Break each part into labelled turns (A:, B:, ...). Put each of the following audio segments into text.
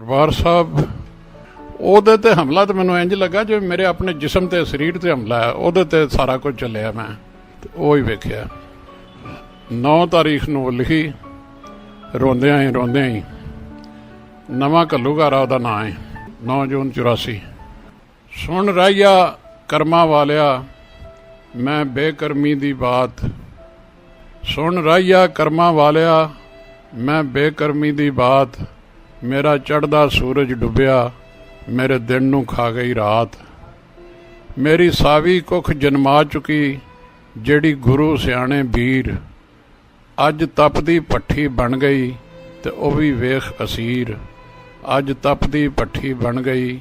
A: ਦਰਬਾਰ ਸਾਹਿਬ, ਉਹਦੇ ਤੇ ਹਮਲਾ ਤਾਂ ਮੈਨੂੰ ਇੰਜ ਲੱਗਾ ਜਿਵੇਂ ਮੇਰੇ ਆਪਣੇ ਜਿਸਮ ਤੇ ਸਰੀਰ ਤੇ ਹਮਲਾ ਹੈ, ਉਹਦੇ ਤੇ ਸਾਰਾ ਕੁਝ ਚੱਲਿਆ ਮੈਂ। ਤੇ ਉਹ ਹੀ ਵੇਖਿਆ। 9 ਤਾਰੀਖ ਨੂੰ ਲਿਖੀ, ਰੋਂਦਿਆਂ ਹੀ ਰੋਂਦਿਆਂ ਹੀ, ਨਵਾਂ ਘੱਲੂਘਾਰਾ ਉਹਦਾ ਨਾਂ ਹੈ 9 ਜੂਨ 84 ਸੁਣ ਰਾਇਆ ਕਰਮਾ ਵਾਲਿਆ, ਮੈਂ ਬੇਕਰਮੀ ਦੀ ਬਾਤ। ਸੁਣ ਰਾਇਆ ਕਰਮਾ ਵਾਲਿਆ, ਮੈਂ ਬੇਕਰਮੀ ਦੀ ਬਾਤ। ਮੇਰਾ ਚੜਦਾ ਸੂਰਜ ਡੁੱਬਿਆ, ਮੇਰੇ ਦਿਨ ਨੂੰ ਖਾ ਗਈ ਰਾਤ। ਮੇਰੀ ਸਾਵੀ ਕੁਖ ਜਨਮਾ ਚੁਕੀ, ਜਿਹੜੀ ਗੁਰੂ ਸਿਆਣੇ ਵੀਰ। ਅੱਜ ਤਪਦੀ ਪੱਠੀ ਬਣ ਗਈ ਤੇ ਉਹ ਵੀ ਵੇਖ ਅਸੀਰ। ਅੱਜ ਤਪਦੀ ਪੱਠੀ ਬਣ ਗਈ,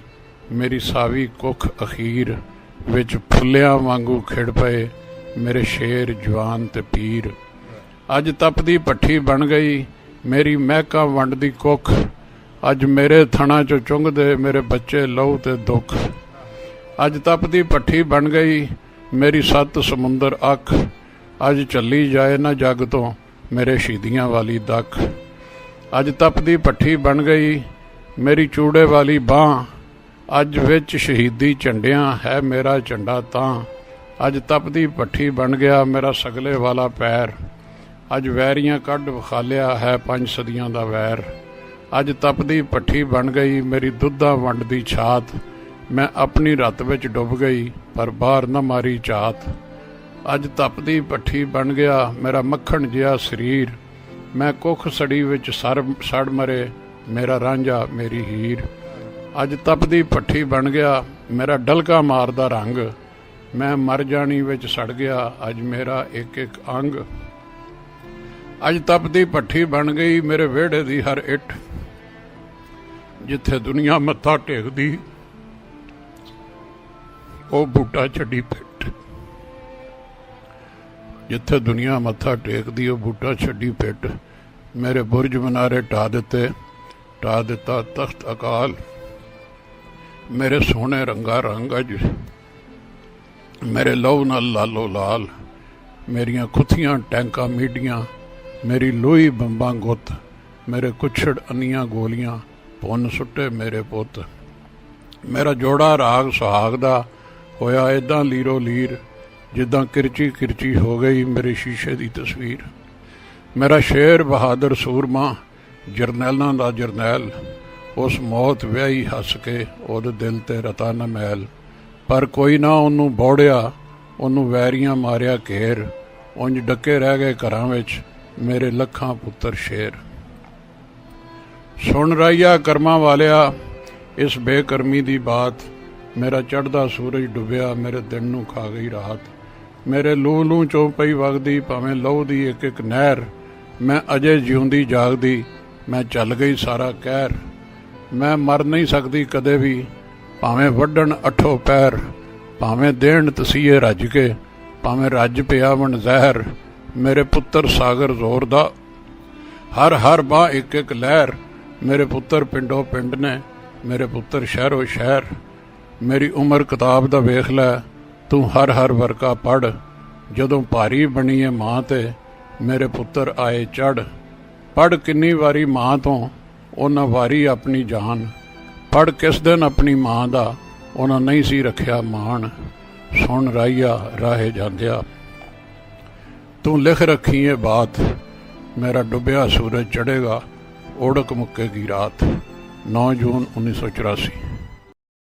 A: ਮੇਰੀ ਸਾਵੀ ਕੁਖ ਅਖੀਰ। ਵਿੱਚ ਫੁੱਲਿਆਂ ਵਾਂਗੂ ਖਿੜ ਪਏ, ਮੇਰੇ ਸ਼ੇਰ ਜਵਾਨ ਤੇ ਪੀਰ। ਅੱਜ ਤਪਦੀ ਪੱਠੀ ਬਣ ਗਈ, ਮੇਰੀ ਮਹਿਕਾ ਵੰਡਦੀ ਕੁੱਖ ਅੱਜ ਮੇਰੇ ਥਣਾ ਚੋਂ ਚੁੰਗਦੇ, ਮੇਰੇ ਬੱਚੇ ਲਹੂ ਤੇ ਦੁੱਖ। ਅੱਜ ਤਪਦੀ ਪੱਠੀ ਬਣ ਗਈ, ਮੇਰੀ ਸੱਤ ਸਮੁੰਦਰ ਅੱਖ। ਅੱਜ ਚੱਲੀ ਜਾਏ ਨਾ ਜੱਗ ਤੋਂ, ਮੇਰੇ ਸ਼ਹੀਦੀਆਂ ਵਾਲੀ ਦੱਖ। ਅੱਜ ਤਪਦੀ ਪੱਠੀ ਬਣ ਗਈ, ਮੇਰੀ ਚੂੜੇ ਵਾਲੀ ਬਾਹ। ਅੱਜ ਵਿੱਚ ਸ਼ਹੀਦੀ ਝੰਡਿਆਂ ਹੈ ਮੇਰਾ ਝੰਡਾ ਤਾਂ। ਅੱਜ ਤਪਦੀ ਪੱਠੀ ਬਣ ਗਿਆ ਮੇਰਾ ਸਗਲੇ ਵਾਲਾ ਪੈਰ। ਅੱਜ ਵੈਰੀਆਂ ਕੱਢ ਵਿਖਾਲਿਆ ਹੈ ਪੰਜ ਸਦੀਆਂ ਦਾ ਵੈਰ। ਅੱਜ ਤਪਦੀ ਪੱਠੀ ਬਣ ਗਈ, ਮੇਰੀ ਦੁੱਧਾ ਵੰਡ ਦੀ ਛਾਤ। ਮੈਂ ਆਪਣੀ ਰਤ ਵਿੱਚ ਡੁੱਬ ਗਈ, ਪਰ ਬਾਹਰ ਨਾ ਮਾਰੀ ਝਾਤ ਅੱਜ ਤਪਦੀ ਪੱਠੀ ਬਣ ਗਿਆ, ਮੇਰਾ ਮੱਖਣ ਜਿਹਾ ਸਰੀਰ। ਮੈਂ ਕੁੱਖ ਸੜੀ ਵਿੱਚ ਸਰ ਸੜ ਮਰੇ, ਮੇਰਾ ਰਾਂਝਾ ਮੇਰੀ ਹੀਰ। ਅੱਜ ਤਪਦੀ ਪੱਠੀ ਬਣ ਗਿਆ, ਮੇਰਾ ਡਲਕਾ ਮਾਰਦਾ ਰੰਗ। ਮੈਂ ਮਰ ਜਾਣੀ ਵਿੱਚ ਸੜ ਗਿਆ, ਅੱਜ ਮੇਰਾ ਇੱਕ ਇੱਕ ਅੰਗ। ਅੱਜ ਤਪਦੀ ਪੱਠੀ ਬਣ ਗਈ, ਮੇਰੇ ਵਿਹੜੇ ਦੀ ਹਰ ਇੱਟ। ਜਿੱਥੇ ਦੁਨੀਆ ਮੱਥਾ ਟੇਕਦੀ, ਉਹ ਬੂਟਾ ਛੱਡੀ ਪਿੱਟ ਜਿੱਥੇ ਦੁਨੀਆ ਮੱਥਾ ਟੇਕਦੀ, ਉਹ ਬੂਟਾ ਛੱਡੀ ਪਿੱਟ ਮੇਰੇ ਬੁਰਜ ਮਨਾਰੇ ਟਾ ਦਿੱਤੇ ਢਾ ਦਿੱਤਾ ਤਖਤ ਅਕਾਲ। ਮੇਰੇ ਸੋਹਣੇ ਰੰਗਾ ਰੰਗ ਅਜ, ਮੇਰੇ ਲਹੂ ਨਾਲ ਲਾਲੋ ਲਾਲ। ਮੇਰੀਆਂ ਖੁੱਥੀਆਂ ਟੈਂਕਾਂ ਮੀਡੀਆਂ, ਮੇਰੀ ਲੋਹੀ ਬੰਬਾਂ ਗੁੱਤ, ਮੇਰੇ ਕੁਛੜ ਅੰਨੀਆਂ ਗੋਲੀਆਂ। ਪੁੰਨ ਸੁੱਟੇ ਮੇਰੇ ਪੁੱਤ। ਮੇਰਾ ਜੋੜਾ ਰਾਗ ਸੁਹਾਗ ਦਾ ਹੋਇਆ ਏਦਾਂ ਲੀਰੋ ਲੀਰ, ਜਿੱਦਾਂ ਕਿਰਚੀ ਕਿਰਚੀ ਹੋ ਗਈ ਮੇਰੇ ਸ਼ੀਸ਼ੇ ਦੀ ਤਸਵੀਰ। ਮੇਰਾ ਸ਼ੇਰ ਬਹਾਦਰ ਸੂਰਮਾ, ਜਰਨੈਲਾਂ ਦਾ ਜਰਨੈਲ, ਉਸ ਮੌਤ ਵਿਆਹੀ ਹੱਸ ਕੇ ਉਹਦੇ ਦਿਲ ਤੇ ਰਤਾ ਨਾ ਮੈਲ। ਪਰ ਕੋਈ ਨਾ ਉਹਨੂੰ ਬੋੜਿਆ, ਉਹਨੂੰ ਵੈਰੀਆਂ ਮਾਰਿਆ ਘੇਰ ਉਂਝ ਡੱਕੇ ਰਹਿ ਗਏ ਘਰਾਂ ਵਿੱਚ ਮੇਰੇ ਲੱਖਾਂ ਪੁੱਤਰ ਸ਼ੇਰ। ਸੁਣ ਰਹੀਆ ਕਰਮਾਂ ਵਾਲਿਆ, ਇਸ ਬੇਕਰਮੀ ਦੀ ਬਾਤ। ਮੇਰਾ ਚੜਦਾ ਸੂਰਜ ਡੁੱਬਿਆ, ਮੇਰੇ ਦਿਨ ਨੂੰ ਖਾ ਗਈ ਰਾਤ। ਮੇਰੇ ਲੂ ਲੂ ਚੋਂ ਪਈ ਵਗਦੀ, ਭਾਵੇਂ ਲਹੂ ਦੀ ਇੱਕ ਇੱਕ ਨਹਿਰ। ਮੈਂ ਅਜੇ ਜਿਉਂਦੀ ਜਾਗਦੀ, ਮੈਂ ਚੱਲ ਗਈ ਸਾਰਾ ਕਹਿਰ। ਮੈਂ ਮਰ ਨਹੀਂ ਸਕਦੀ ਕਦੇ ਵੀ, ਭਾਵੇਂ ਵੱਢਣ ਅਠੋ ਪੈਰ। ਭਾਵੇਂ ਦੇਣ ਤਸੀਏ ਰੱਜ ਕੇ, ਭਾਵੇਂ ਰੱਜ ਪਿਆ ਵਣ ਜ਼ਹਿਰ। ਮੇਰੇ ਪੁੱਤਰ ਸਾਗਰ ਜ਼ੋਰ ਦਾ। ਹਰ ਹਰ ਬਾਹ ਇੱਕ ਇੱਕ ਲਹਿਰ। ਮੇਰੇ ਪੁੱਤਰ ਪਿੰਡੋਂ ਪਿੰਡ ਨੇ, ਮੇਰੇ ਪੁੱਤਰ ਸ਼ਹਿਰੋ ਸ਼ਹਿਰ। ਮੇਰੀ ਉਮਰ ਕਿਤਾਬ ਦਾ ਵੇਖ ਲੈ, ਤੂੰ ਹਰ ਹਰ ਵਰਕਾ ਪੜ ਜਦੋਂ ਭਾਰੀ ਬਣੀ ਏ ਮਾਂ ਤੇ, ਮੇਰੇ ਪੁੱਤਰ ਆਏ ਚੜ ਪੜ ਕਿੰਨੀ ਵਾਰੀ ਮਾਂ ਤੋਂ, ਉਹਨਾਂ ਵਾਰੀ ਆਪਣੀ ਜਾਨ। ਪੜ ਕਿਸ ਦਿਨ ਆਪਣੀ ਮਾਂ ਦਾ, ਉਹਨਾਂ ਨਹੀਂ ਸੀ ਰੱਖਿਆ ਮਾਣ। ਸੁਣ ਰਾਈਆ, ਰਾਹੇ ਜਾਂਦਿਆ। ਤੂੰ ਲਿਖ ਰੱਖੀ ਏ ਬਾਤ, ਮੇਰਾ ਡੁੱਬਿਆ ਸੂਰਜ ਚੜੇਗਾ ਓੜਕ ਮੁੱਕੇਗੀ ਰਾਤ 9 ਜੂਨ 1984